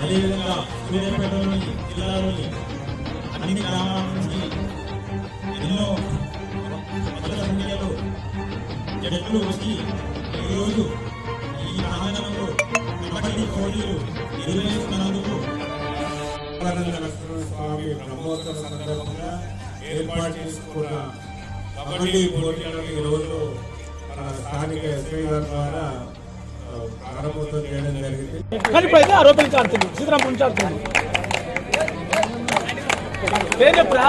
అదేవిధంగా సూర్యాపేటలోని జిల్లాలోని అన్ని గ్రామాల నుంచి ఎన్నో వందల సంఖ్యలో జడ్లు వచ్చి ఈరోజు ఈ ప్రాంగణంలో నలభై పోటీలు నిర్వహిస్తున్నందుకు స్వామి బ్రహ్మోత్సవ సందర్భంగా ఏర్పాటు చేసుకున్న కబడ్డీ పోటీలను ఈరోజు మన స్థానిక ఎస్ఐ గారి ద్వారా ప్రారంభోత్సవం చేయడం జరిగింది. కానీ ఇప్పుడైతే ఆరోపణలు చాడుతుంది సీతారాం గురించి చాడుతుంది ఏం చెప్పురా